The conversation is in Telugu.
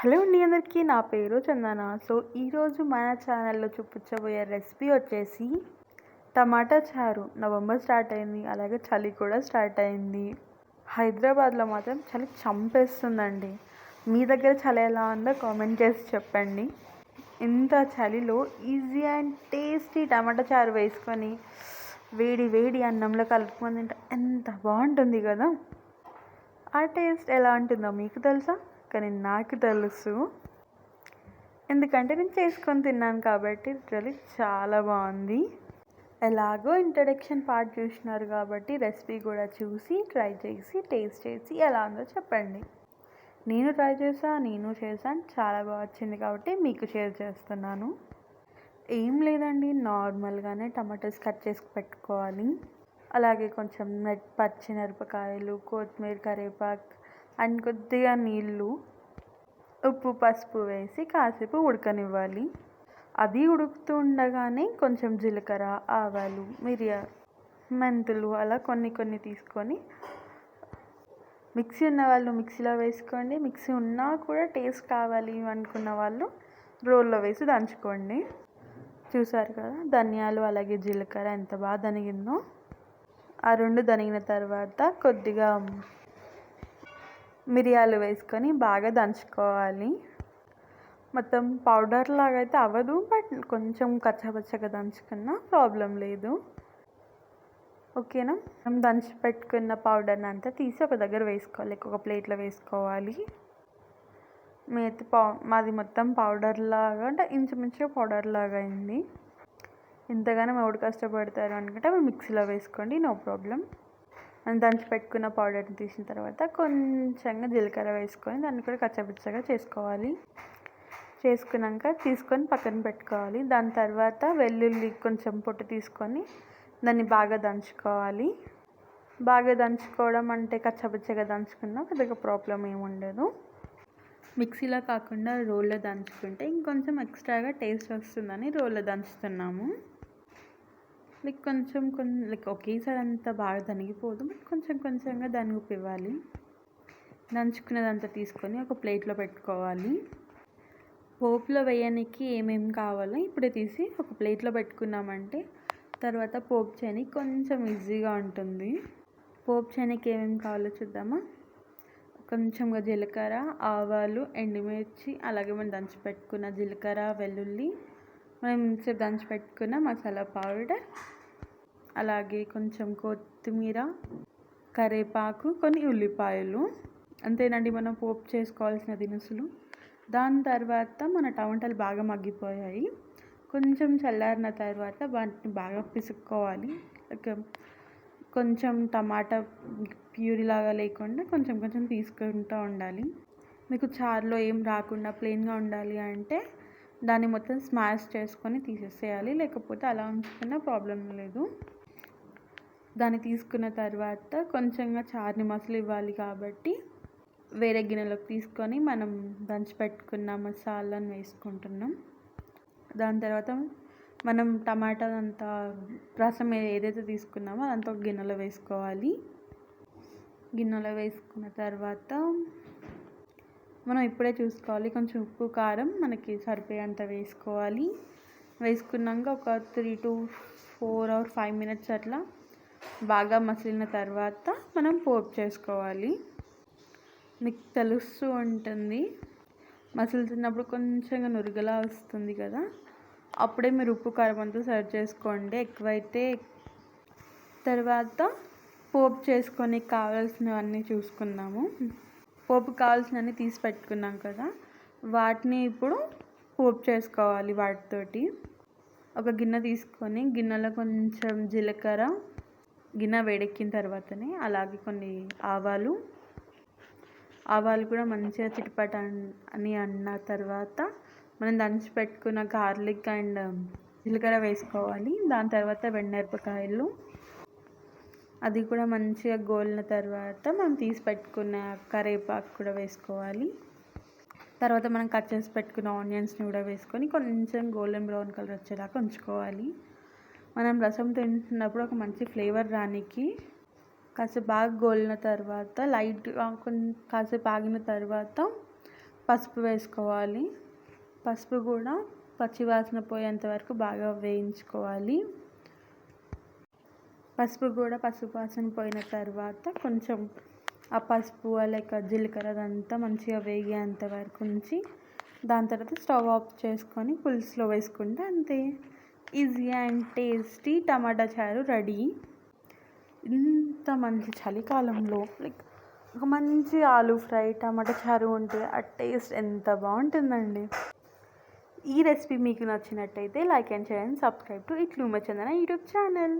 హలో అండి అందరికీ నా పేరు చందన. సో ఈరోజు మన ఛానల్లో చూపించబోయే రెసిపీ వచ్చేసి టమాటా చారు. నవంబర్ స్టార్ట్ అయింది అలాగే చలి కూడా స్టార్ట్ అయింది. హైదరాబాద్లో మాత్రం చలి చంపేస్తుందండి. మీ దగ్గర చలి ఎలా ఉందో కామెంట్ చేసి చెప్పండి. ఇంత చలిలో ఈజీ అండ్ టేస్టీ టమాటా చారు వేసుకొని వేడి వేడి అన్నంలో కలుపుకొని తింటే ఎంత బాగుంటుంది కదా? ఆ టేస్ట్ ఎలా ఉంటుందో మీకు తెలుసా? కానీ నాకు తెలుసు. ఎందుకంటే నేను చేసుకొని తిన్నాను కాబట్టి లిటరలీ చాలా బాగుంది. ఎలాగో ఇంట్రడక్షన్ పార్ట్ చూసినారు కాబట్టి రెసిపీ కూడా చూసి ట్రై చేసి టేస్ట్ చేసి ఎలా ఉందో చెప్పండి. నేను ట్రై చేసా నేను చేశాను చాలా బాగా వచ్చింది కాబట్టి మీకు షేర్ చేస్తున్నాను. ఏం లేదండి నార్మల్గానే టమాటోస్ కట్ చేసి పెట్టుకోవాలి. అలాగే కొంచెం పచ్చిమిరపకాయలు కొత్తిమీర కరివేపాకు అండ్ కొద్దిగా నీళ్ళు ఉప్పు పసుపు వేసి కాసేపు ఉడకనివ్వాలి. అది ఉడుకుతూ ఉండగానే కొంచెం జీలకర్ర ఆవాలు మిరియా మెంతులు అలా కొన్ని కొన్ని తీసుకొని మిక్సీ ఉన్న వాళ్ళు మిక్సీలో వేసుకోండి. మిక్సీ ఉన్నా కూడా టేస్ట్ కావాలి అనుకున్న వాళ్ళు రోల్లో వేసి దంచుకోండి. చూసారు కదా ధనియాలు అలాగే జీలకర్ర ఎంత బాగా దనిగిందో ఆ రెండు దనిగిన తర్వాత కొద్దిగా మిరియాలు వేసుకొని బాగా దంచుకోవాలి. మొత్తం పౌడర్ లాగా అయితే అవ్వదు బట్ కొంచెం కచ్చపచ్చగా దంచుకున్నా ప్రాబ్లం లేదు. ఓకేనా? మనం దంచి పెట్టుకున్న పౌడర్ని అంతా తీసి ఒక దగ్గర వేసుకోవాలి ఒక ప్లేట్లో వేసుకోవాలి. మేతి పౌ మాది మొత్తం పౌడర్ లాగా అంటే ఇంచుమించుగా పౌడర్ లాగా అయింది. ఇంతగానో ఎవడు కష్టపడతారు అనుకుంటే అవి మిక్సీలో వేసుకోండి నో ప్రాబ్లం. మనం దంచి పెట్టుకున్న పౌడర్ని తీసిన తర్వాత కొంచెంగా జీలకర్ర వేసుకొని దాన్ని కూడా కచ్చపిచ్చగా చేసుకోవాలి. చేసుకున్నాక తీసుకొని పక్కన పెట్టుకోవాలి. దాని తర్వాత వెల్లుల్లి కొంచెం పొట్టు తీసుకొని దాన్ని బాగా దంచుకోవాలి. బాగా దంచుకోవడం అంటే కచ్చపచ్చగా దంచుకున్నా పెద్దగా ప్రాబ్లం ఏమి ఉండదు. మిక్సీలో కాకుండా రోల్లో దంచుకుంటే ఇంకొంచెం ఎక్స్ట్రాగా టేస్ట్ వస్తుందని రోల్లో దంచుతున్నాము. లైక్ కొంచెం కొంచెం లైక్ ఒకేసారి అంత బాగా దనిగిపోదు. బట్ కొంచెం కొంచెంగా దనుగు ఇవ్వాలి దంచుకున్నదంతా తీసుకొని ఒక ప్లేట్లో పెట్టుకోవాలి. పోపులో వేయడానికి ఏమేమి కావాలో ఇప్పుడే తీసి ఒక ప్లేట్లో పెట్టుకున్నామంటే తర్వాత పోపు చేయడానికి కొంచెం ఈజీగా ఉంటుంది. పోపు చేయడానికి ఏమేమి కావాలో చూద్దామా? కొంచెంగా జీలకర్ర ఆవాలు ఎండుమిర్చి అలాగే మనం దంచి పెట్టుకున్న జీలకర్ర వెల్లుల్లి మనం ఇంతసేపు దంచి పెట్టుకున్న మసాలా పౌడర్ అలాగే కొంచెం కొత్తిమీర కరేపాకు కొన్ని ఉల్లిపాయలు. అంతేనండి మనం పోపు చేసుకోవాల్సిన దినుసులు. దాని తర్వాత మన టమాటాలు బాగా మగ్గిపోయాయి. కొంచెం చల్లారిన తర్వాత వాటిని బాగా పిసుక్కోవాలి. కొంచెం టమాటా ప్యూరిలాగా లేకుండా కొంచెం కొంచెం తీసుకుంటూ ఉండాలి. మీకు చారులో ఏం రాకుండా ప్లెయిన్గా ఉండాలి అంటే దాన్ని మొత్తం స్మాష్ చేసుకొని తీసేసేయాలి. లేకపోతే అలా ఉంచుకున్న ప్రాబ్లం లేదు. దాన్ని తీసుకున్న తర్వాత కొంచెంగా చారుని మసలు ఇవ్వాలి కాబట్టి వేరే గిన్నెలోకి తీసుకొని మనం దంచి పెట్టుకున్న మసాలాను వేసుకుంటున్నాం. దాని తర్వాత మనం టమాటా అంతా రసం ఏదైతే తీసుకున్నామో అదంతా ఒక గిన్నెలో వేసుకోవాలి. గిన్నెలో వేసుకున్న తర్వాత మనం ఇప్పుడే చూసుకోవాలి. కొంచెం ఉప్పు కారం మనకి సరిపోయేంత వేసుకోవాలి. వేసుకున్నాక ఒక three two four or five minutes అట్లా బాగా మసిలిన తర్వాత మనం పోపు చేసుకోవాలి. మీకు తెలుస్తూ ఉంటుంది. మసులుతున్నప్పుడు కొంచెంగా నురుగలా వస్తుంది కదా. అప్పుడే మీరు ఉప్పు కారం అంతా సర్వ్ చేసుకోండి. ఎక్కువైతే తర్వాత పోపు చేసుకొని కావాల్సినవన్నీ చూసుకుందాము. పోపు కావాల్సినవన్నీ తీసి పెట్టుకున్నాం కదా. వాటిని ఇప్పుడు పోపు చేసుకోవాలి వాటితోటి. ఒక గిన్నె తీసుకొని గిన్నెలో కొంచెం జీలకర్ర గిన్నె వేడెక్కిన తర్వాతనే అలాగే కొన్ని ఆవాలు. ఆవాలు కూడా మంచిగా చిటిపట అని అన్న తర్వాత మనం దంచి పెట్టుకున్న గార్లిక్ అండ్ జీలకర్ర వేసుకోవాలి. దాని తర్వాత వెన్నెరపకాయలు అది కూడా మంచిగా గోలిన తర్వాత మనం తీసి పెట్టుకున్న కరేపాకు కూడా వేసుకోవాలి. తర్వాత మనం కట్ చేసి పెట్టుకున్న ఆనియన్స్ని కూడా వేసుకొని కొంచెం గోల్డెన్ బ్రౌన్ కలర్ వచ్చేలాగా ఉంచుకోవాలి. మనం రసం తింటున్నప్పుడు ఒక మంచి ఫ్లేవర్ రానికి కాసేపు బాగా గోలిన తర్వాత లైట్గా కాసేపు ఆగిన తర్వాత పసుపు వేసుకోవాలి. పసుపు కూడా పచ్చివాసన పోయేంత వరకు బాగా వేయించుకోవాలి. పసుపు కూడా పసుపు వాసన పోయిన తర్వాత కొంచెం ఆ పసుపు లేక జీలకర్ర అదంతా మంచిగా వేగేంత వరకు ఉంచి దాని తర్వాత స్టవ్ ఆఫ్ చేసుకొని పులుసులో వేసుకుంటే అంతే. ఈజీ అండ్ టేస్టీ టమాటా చారు రెడీ. ఇంత మంచి చలికాలంలో లైక్ ఒక మంచి ఆలు ఫ్రై టమాటా చారు ఉంటే ఆ టేస్ట్ ఎంత బాగుంటుందండి. ఈ రెసిపీ మీకు నచ్చినట్టయితే like and share and subscribe to ఇట్లు మచందన యూట్యూబ్ ఛానల్.